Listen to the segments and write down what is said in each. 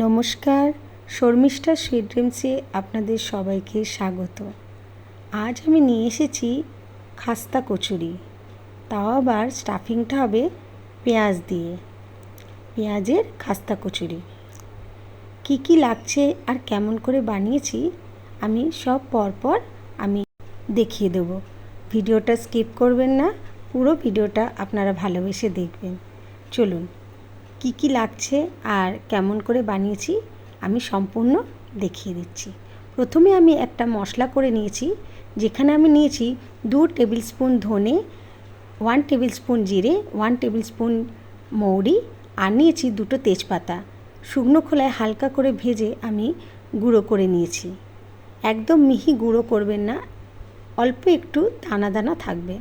নমস্কার, শর্মিষ্ঠা সুইট ড্রিমসে আপনাদের সবাইকে স্বাগত। আজ আমি নিয়ে এসেছি খাস্তা কচুরি। তাও আবার স্টাফিংটা হবে পেঁয়াজ দিয়ে। পেঁয়াজের খাস্তা কচুরি। কি কি লাগছে আর কেমন করে বানিয়েছি, আমি সব পরপর আমি দেখিয়ে দেব। ভিডিওটা স্কিপ করবেন না, পুরো ভিডিওটা আপনারা ভালোবেসে দেখবেন। চলুন কি কি লাগছে আর কেমন করে বানিয়েছি, আমি সম্পূর্ণ দেখিয়ে দিচ্ছি। প্রথমে আমি একটা মশলা করে নিয়েছি, যেখানে আমি নিয়েছি দু টেবিল স্পুন ধনে, ওয়ান টেবিল স্পুন জিরে, ওয়ান টেবিল স্পুন মৌরি আর নিয়েছি দুটো তেজপাতা। শুকনো খোলায় হালকা করে ভেজে আমি গুঁড়ো করে নিয়েছি। একদম মিহি গুঁড়ো করবেন না, অল্প একটু দানা দানা থাকবে।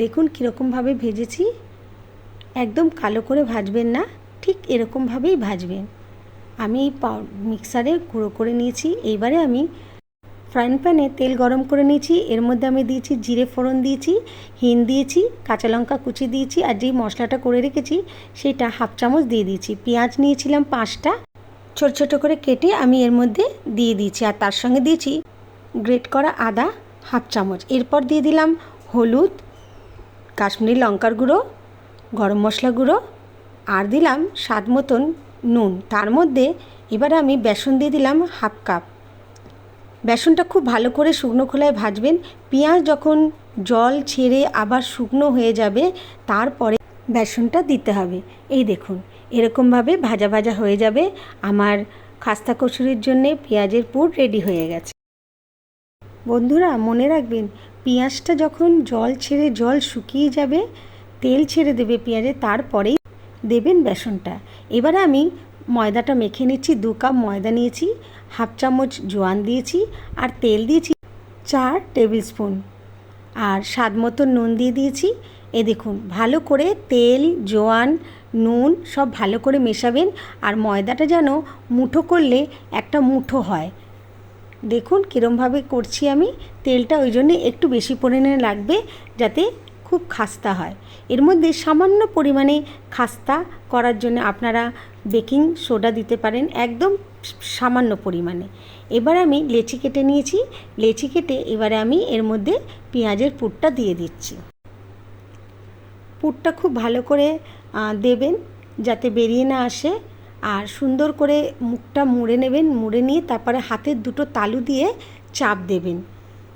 দেখুন কীরকমভাবে ভেজেছি। একদম কালো করে ভাজবেন না, ঠিক এরকমভাবেই ভাজবেন। আমি পাউ মিক্সারে গুঁড়ো করে নিয়েছি। এইবারে আমি ফ্রাইং প্যানে তেল গরম করে নিয়েছি। এর মধ্যে আমি দিয়েছি জিরে ফোড়ন দিয়েছি, হিং দিয়েছি, কাঁচা লঙ্কা কুচি দিয়েছি আর যেই মশলাটা করে রেখেছি সেটা হাফ চামচ দিয়ে দিয়েছি। পেঁয়াজ নিয়েছিলাম পাঁচটা। ছোট ছোট করে কেটে আমি এর মধ্যে দিয়ে দিয়েছি। আর তার সঙ্গে দিয়েছি গ্রেট করা আদা হাফ চামচ। এরপর দিয়ে দিলাম হলুদ, কাশ্মীরি লঙ্কার গুঁড়ো গরম মশলা গুঁড়ো আর দিলাম স্বাদ মতন নুন। তার মধ্যে এবার আমি বেসন দিয়ে দিলাম হাফ কাপ। বেসনটা খুব ভালো করে শুকনো খোলায় ভাজবেন। পেঁয়াজ যখন জল ছেড়ে আবার শুকনো হয়ে যাবে, তারপরে বেসনটা দিতে হবে। এই দেখুন, এরকমভাবে ভাজা ভাজা হয়ে যাবে। আমার খাস্তা কচুরির জন্যে পেঁয়াজের পুর রেডি হয়ে গেছে। বন্ধুরা, মনে রাখবেন, পেঁয়াজটা যখন জল ছেড়ে জল শুকিয়ে যাবে তেল ছেড়ে দেবে পেঁয়াজে, তারপরেই দেবেন বেসনটা। এবারে আমি ময়দাটা মেখে নিচ্ছি, দু কাপ ময়দা নিয়েছি, হাফ চামচ জোয়ান দিয়েছি, আর তেল দিয়েছি চার টেবিল স্পুন। আর স্বাদ মতো নুন দিয়ে দিয়েছি। এ দেখুন, ভালো করে তেল, জোয়ান, নুন সব ভালো করে মেশাবেন, আর ময়দাটা যেন মুঠো করলে একটা মুঠো হয়। দেখুন কীরমভাবে করছি আমি। তেলটা ওই জন্যে একটু বেশি পরিমাণে লাগবে যাতে খুব খাস্তা হয়। এর মধ্যে সামান্য পরিমাণে খাস্তা করার জন্য আপনারা বেকিং সোডা দিতে পারেন, একদম সামান্য পরিমাণে। এবার আমি লেচি কেটে নিয়েছি। লেচি কেটে এবারে আমি এর মধ্যে পেঁয়াজের পুরটা দিয়ে দিচ্ছি। পুরটা খুব ভালো করে দেবেন যাতে বেরিয়ে না আসে। আর সুন্দর করে মুখটা মুড়ে নেবেন, মুড়ে নিয়ে তারপরে হাতের দুটো তালু দিয়ে চাপ দেবেন।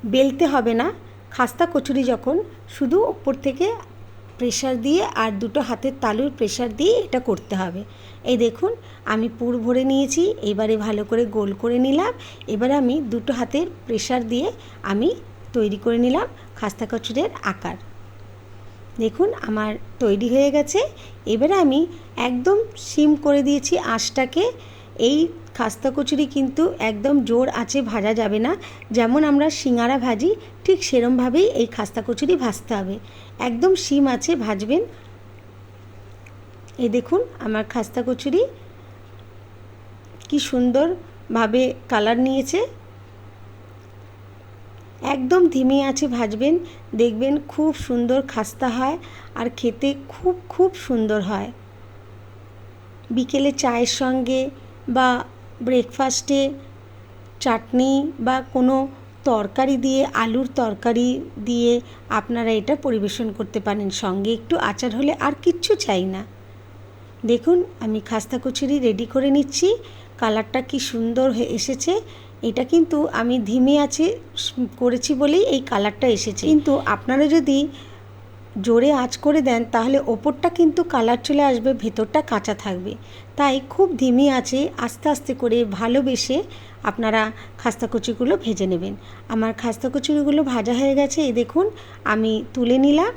বেলতে হবে না। খাস্তা কচুরি যখন শুধু ওপর থেকে প্রেশার দিয়ে আর দুটো হাতের তালুর প্রেশার দিয়ে এটা করতে হবে। এই দেখুন, আমি পুর ভরে নিয়েছি, এবারে ভালো করে গোল করে নিলাম, এবারে আমি দুটো হাতের প্রেশার দিয়ে আমি তৈরি করে নিলাম খাস্তা কচুরের আকার। দেখুন, আমার তৈরি হয়ে গেছে, এবারে আমি একদম সিম করে দিয়েছি আঁশটাকে, এই খাস্তা কচুরি কিন্তু একদম জোর আছে ভাজা যাবে না। যেমন আমরা সিঙ্গারা ভাজি, ঠিক সেরমভাবেই এই খাস্তা কচুরি ভাজতে হবে। একদম সিম আছে, ভাজবেন। এই দেখুন আমার খাস্তা কচুরি কি সুন্দরভাবে কালার নিয়েছে। একদম ধিমে আছে, ভাজবেন। দেখবেন খুব সুন্দর খাস্তা হয় আর খেতে খুব খুব সুন্দর হয়। বিকেলে চায়ের সঙ্গে বা ব্রেকফাস্টে চাটনি বা কোনো তরকারি দিয়ে, আলুর তরকারি দিয়ে আপনারা এটা পরিবেশন করতে পারেন। সঙ্গে একটু আচার হলে আর কিচ্ছু চাই না। দেখুন, আমি খাস্তা কচুরি রেডি করে নিচ্ছি। কালারটা কি সুন্দর হয়ে এসেছে। এটা কিন্তু আমি ধিমে আছে, করেছি বলেই এই কালারটা এসেছে। কিন্তু আপনারা যদি জোরে আঁচ করে দেন, তাহলে ওপরটা কিন্তু কালার চলে আসবে, ভেতরটা কাঁচা থাকবে। তাই খুব ধিমি আছে আস্তে আস্তে করে ভালোবেসে আপনারা খাস্তা কচুরিগুলো ভেজে নেবেন। আমার খাস্তা কচুরিগুলো ভাজা হয়ে গেছে, এই দেখুন, আমি তুলে নিলাম।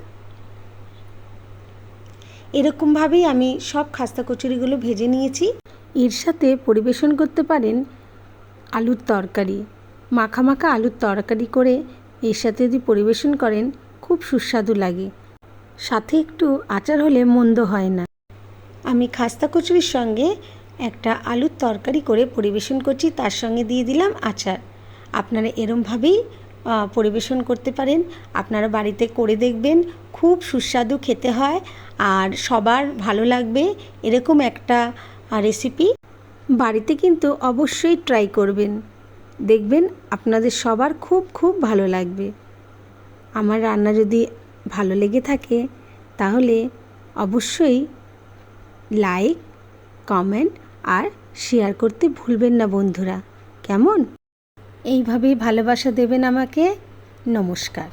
এরকমভাবেই আমি সব খাস্তা কচুরিগুলো ভেজে নিয়েছি। এর সাথে পরিবেশন করতে পারেন আলুর তরকারি। মাখা মাখা আলুর তরকারি করে এর সাথে যদি পরিবেশন করেন, খুব সুস্বাদু লাগে। সাথে একটু আচার হলে মন্দ হয় না। আমি খাস্তা কচুরির সঙ্গে একটা আলুর তরকারি করে পরিবেশন করছি, তার সঙ্গে দিয়ে দিলাম আচার। আপনারা এরমভাবেই পরিবেশন করতে পারেন। আপনারা বাড়িতে করে দেখবেন, খুব সুস্বাদু খেতে হয় আর সবার ভালো লাগবে এরকম একটা রেসিপি বাড়িতে কিন্তু অবশ্যই ট্রাই করবেন। দেখবেন আপনাদের সবার খুব খুব ভালো লাগবে। আমার রান্না যদি ভালো লেগে থাকে, তাহলে অবশ্যই লাইক কমেন্ট আর শেয়ার করতে ভুলবেন না বন্ধুরা। কেমন? এইভাবেই ভালোবাসা দেবেন আমাকে। নমস্কার।